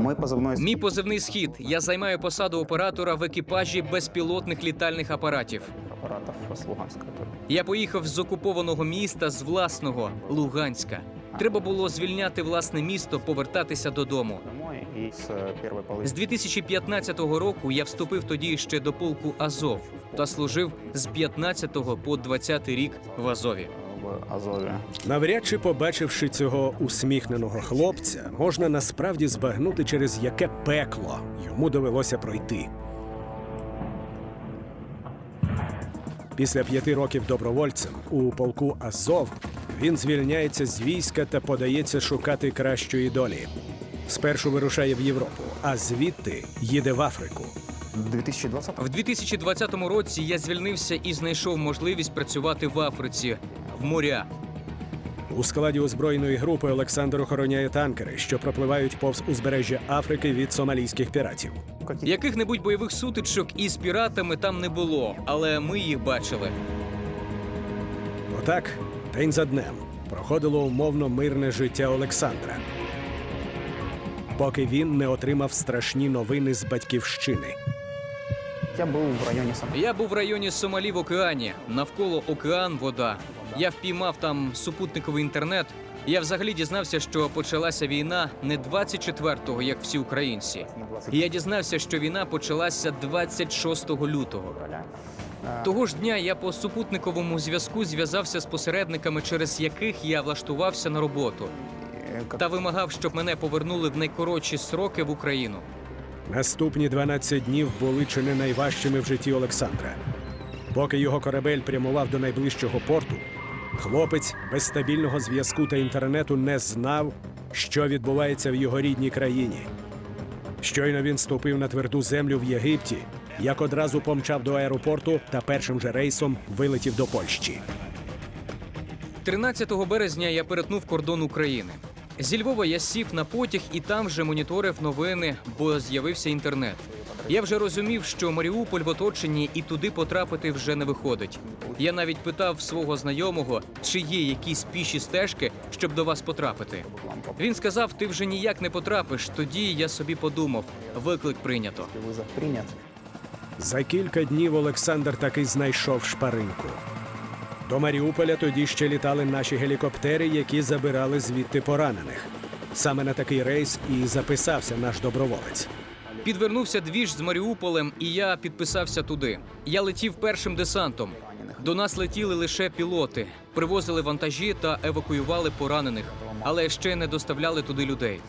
Мой позывной Мій позивний схід. Я займаю посаду оператора в екіпажі безпілотних літальних апаратів. аппаратов с Луганска. тоже. Я поїхав з окупованого міста з власного Луганська. Треба було звільняти власне місто, повертатися додому. Домой и с э, первой половины З 2015 року я вступив тоді ще до полку Азов та служив з 15 по 20 рік в Азові. в Азове. Навряд чи побачивши цього усміхненого хлопця, можна насправді збагнути, через яке пекло йому довелося пройти. Після п'яти років добровольцем у полку Азов він звільняється з війська та подається шукати кращої долі. Спершу вирушає в Європу, а звідти їде в Африку. В 2020 В 2020 році я звільнився і знайшов можливість працювати в Африці в моря. У складі озброєної групи Олександр охороняє танкери, що пропливають повз узбережжя Африки від сомалійських піратів. Яких-небудь бойових сутичок із піратами там не було, але ми їх бачили. Отак, день за днем проходило умовно мирне життя Олександра, поки він не отримав страшні новини з батьківщини. Я был в районе Сан... Я був в районі Сомалі в океані. Навколо океан, вода. Я впіймав там супутниковий інтернет. Я взагалі дізнався, що почалася війна не 24-го, як всі українці. Я дізнався, що війна почалася 26 лютого. Того ж дня я по супутниковому зв'язку зв'язався з посередниками, через яких я влаштувався на роботу, та вимагав, щоб мене повернули в найкоротші сроки в Україну. Наступні 12 днів були чи не найважчими в житті Олександра. Поки його корабель прямував до найближчого порту, хлопець без стабільного зв'язку та інтернету не знав, що відбувається в його рідній країні. Щойно він ступив на тверду землю в Єгипті, як одразу помчав до аеропорту та першим же рейсом вилетів до Польщі. 13 березня я перетнув кордон України. Зі Львова я сів на потяг і там вже моніторив новини, бо з'явився інтернет. Я вже розумів, що Маріуполь в оточенні і туди потрапити вже не виходить. Я навіть питав свого знайомого, чи є якісь піші стежки, щоб до вас потрапити. Він сказав: ти вже ніяк не потрапиш. Тоді я собі подумав, виклик прийнято. За кілька днів Олександр таки знайшов шпаринку. До Маріуполя тоді ще літали наші гелікоптери, які забирали звідти поранених. Саме на такий рейс і записався наш доброволець. Підвернувся двіж з Маріуполем, і я підписався туди. Я летів першим десантом. До нас летіли лише пілоти, привозили вантажі та евакуювали поранених, але ще не доставляли туди людей.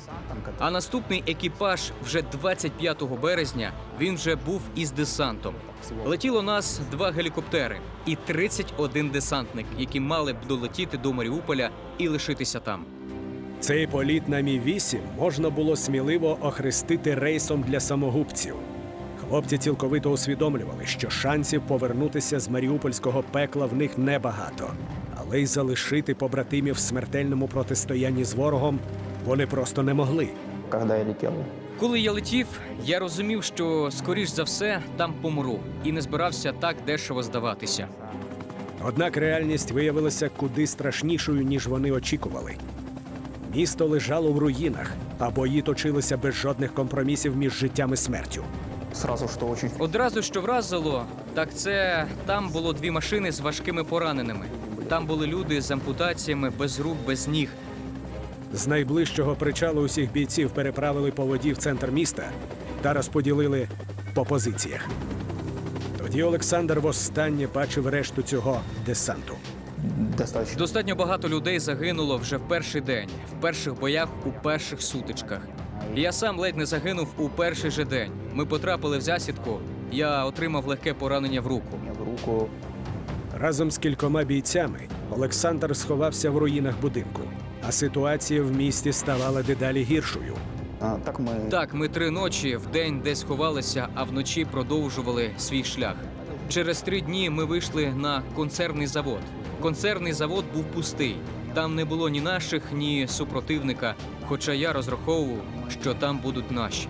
А наступний екіпаж вже 25 березня він вже був із десантом. Летіло нас два гелікоптери і 31 десантник, які мали б долетіти до Маріуполя і лишитися там. Цей політ на Мі 8 можна було сміливо охрестити рейсом для самогубців. Хлопці цілковито усвідомлювали, що шансів повернутися з маріупольського пекла в них небагато, але й залишити побратимів в смертельному протистоянні з ворогом вони просто не могли. Когда я летел, Коли я летів, я розумів, що скоріш за все там помру, і не збирався так дешево здаватися. Однак реальність виявилася куди страшнішою, ніж вони очікували. Місто лежало в руїнах, а бої точилися без жодних компромісів між життям і смертю. сразу что очень Одразу що вразило, так це там було дві машини з важкими пораненими. Там були люди з ампутаціями, без рук, без ніг. З найближчого причалу усіх бійців переправили по воді в центр міста та розподілили по позиціях. Тоді Олександр востаннє бачив решту цього десанту. Достаточно. Достатньо багато людей загинуло вже в перший день, в перших боях у перших сутичках. Я сам ледь не загинув у перший же день. Ми потрапили в засідку. Я отримав легке поранення в руку. В руку Разом з кількома бійцями Олександр сховався в руїнах будинку, а ситуація в місті ставала дедалі гіршою. А, так мы Так, ми три ночі в день десь ховалися, а вночі продовжували свій шлях. Через три дні ми вийшли на консервний завод. Консервний завод був пустий. Там не було ні наших, ні супротивника. Хоча я розраховував, що там будуть наші.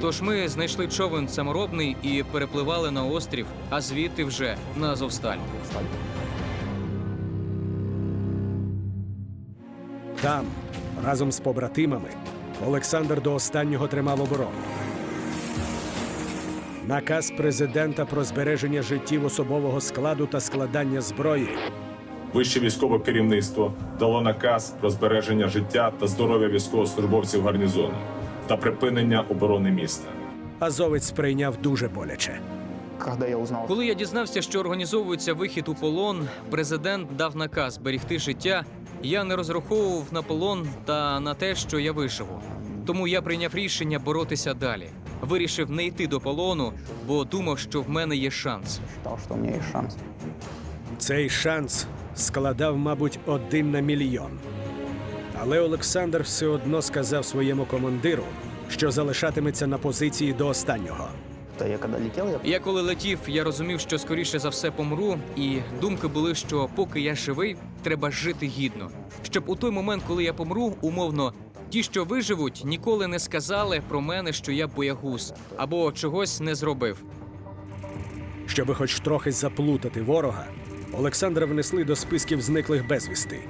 Тож ми знайшли човен саморобний і перепливали на острів, а звідти вже на Азовсталь. Там, разом з побратимами, Олександр до останнього тримав оборону. Наказ президента про збереження життів особового складу та складання зброї Вище військове керівництво дало наказ про збереження життя та здоров'я військовослужбовців гарнізону та припинення оборони міста. азовець сприйняв дуже боляче. Когда я узнал, Коли я дізнався, що організовується вихід у полон, президент дав наказ берегти життя. Я не розраховував на полон та на те, що я виживу. Тому я прийняв рішення боротися далі. Вирішив не йти до полону, бо думав, що в мене є шанс. считал, что у меня есть шанс. Цей шанс складав, мабуть, один на мільйон. Але Олександр все одно сказав своєму командиру, що залишатиметься на позиції до останнього. Да, я когда летел, я Я коли летів, я розумів, що скоріше за все помру, і думки були, що поки я живий, треба жити гідно. Щоб у той момент, коли я помру, умовно, ті, що виживуть, ніколи не сказали про мене, що я боягуз або чогось не зробив. Щоби хоч трохи заплутати ворога, Олександра внесли до списків зниклих безвісти.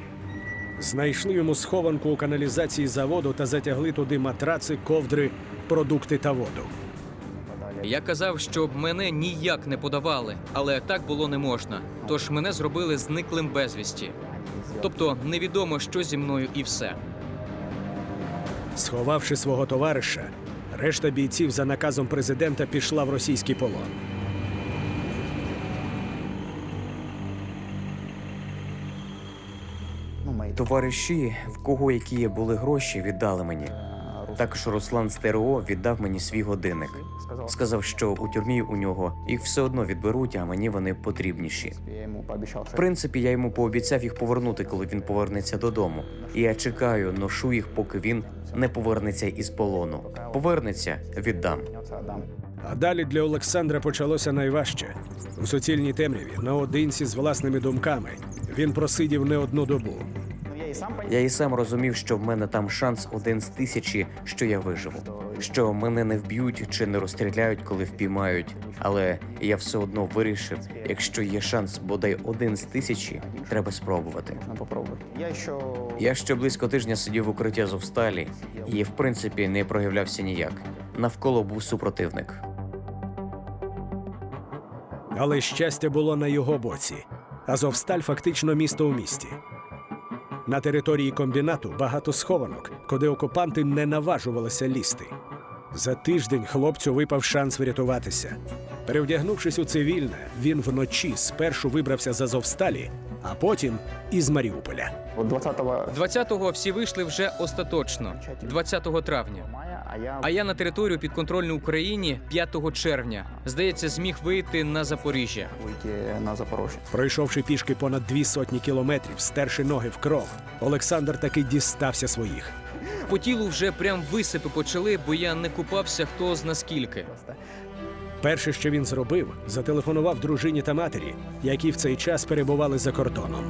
Знайшли йому схованку у каналізації заводу та затягли туди матраци, ковдри, продукти та воду. Я казав, щоб мене ніяк не подавали, але так було не можна. Тож мене зробили зниклим безвісті. Тобто невідомо, що зі мною, і все. Сховавши свого товариша, решта бійців за наказом президента пішла в російський полон. Товариші, в кого які були гроші, віддали мені. Також Руслан з ТРО віддав мені свій годинник. Сказав, що у тюрмі у нього їх все одно відберуть, а мені вони потрібніші. В принципі, я йому пообіцяв їх повернути, коли він повернеться додому. І я чекаю, ношу їх, поки він не повернеться із полону. Повернеться, віддам. А далі для Олександра почалося найважче. У суцільній темряві, наодинці з власними думками, він просидів не одну добу. Ну, я сам Я і сам розумів, що в мене там шанс один з тисячі, що я виживу. Що мене не вб'ють чи не розстріляють, коли впіймають. Але я все одно вирішив, якщо є шанс бодай один з тисячі, треба спробувати. Я еще... Я ще близько тижня сидів в укритті Азовсталі і, в принципі, не проявлявся ніяк. Навколо був супротивник. Але щастя було на його боці. Азовсталь фактично місто у місті. На території комбінату багато схованок, куди окупанти не наважувалися лізти. За тиждень хлопцю випав шанс врятуватися. Перевдягнувшись у цивільне, він вночі спершу вибрався з Азовсталі, а потім із Маріуполя. Вот 20 20-го всі вийшли вже остаточно, 20 травня. А я... На територію підконтрольну Україні 5 червня. Здається, зміг вийти на Запоріжжя. На Запорожье. Пройшовши пішки понад дві сотні кілометрів, стерши ноги в кров, Олександр таки дістався своїх. По тілу вже прям висипи почали, бо я не купався хто зна скільки. Перше, що він зробив, зателефонував дружині та матері, які в цей час перебували за кордоном.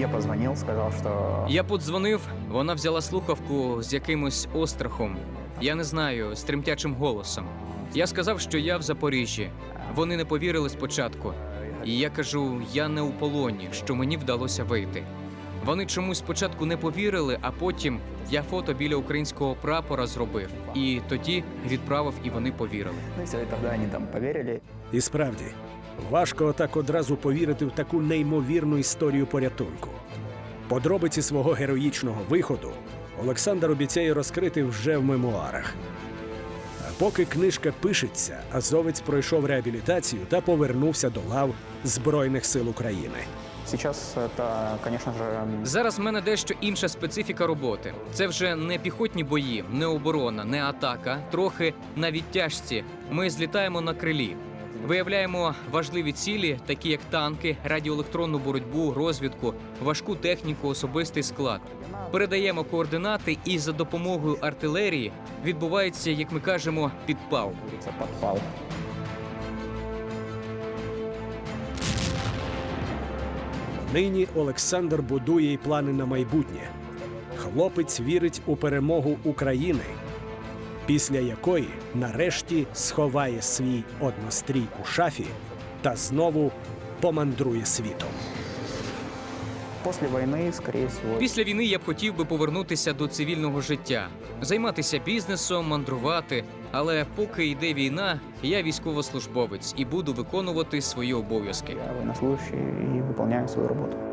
Я позвонил, сказал, что... Я подзвонив, вона взяла слухавку з якимось острахом. Я не знаю, з тремтячим голосом. Я сказав, що я в Запоріжжі. Вони не повірили спочатку. І я кажу, я не у полоні, що мені вдалося вийти. Вони чомусь спочатку не повірили, а потім я фото біля українського прапора зробив. І тоді відправив, і вони повірили. Ну, там поверили. І справді, важко отак одразу повірити в таку неймовірну історію порятунку. Подробиці свого героїчного виходу Олександр обіцяє розкрити вже в мемуарах. А поки книжка пишеться, азовець пройшов реабілітацію та повернувся до лав Збройних сил України. Сейчас это, конечно же, Зараз в мене дещо інша специфіка роботи. Це вже не піхотні бої, не оборона, не атака, трохи на відтяжці. Ми злітаємо на крилі. Виявляємо важливі цілі, такі як танки, радіоелектронну боротьбу, розвідку, важку техніку, особистий склад. Передаємо координати, і за допомогою артилерії відбувається, як ми кажемо, підпал. говорится, подпал. Нині Олександр будує й плани на майбутнє. Хлопець вірить у перемогу України, після якої нарешті сховає свій однострій у шафі та знову помандрує світом. После войны, скорее всего, Після війни я б хотів би повернутися до цивільного життя, займатися бізнесом, мандрувати. Але поки йде війна, я військовослужбовець і буду виконувати свої обов'язки. я военнослужащий и выполняю свою работу.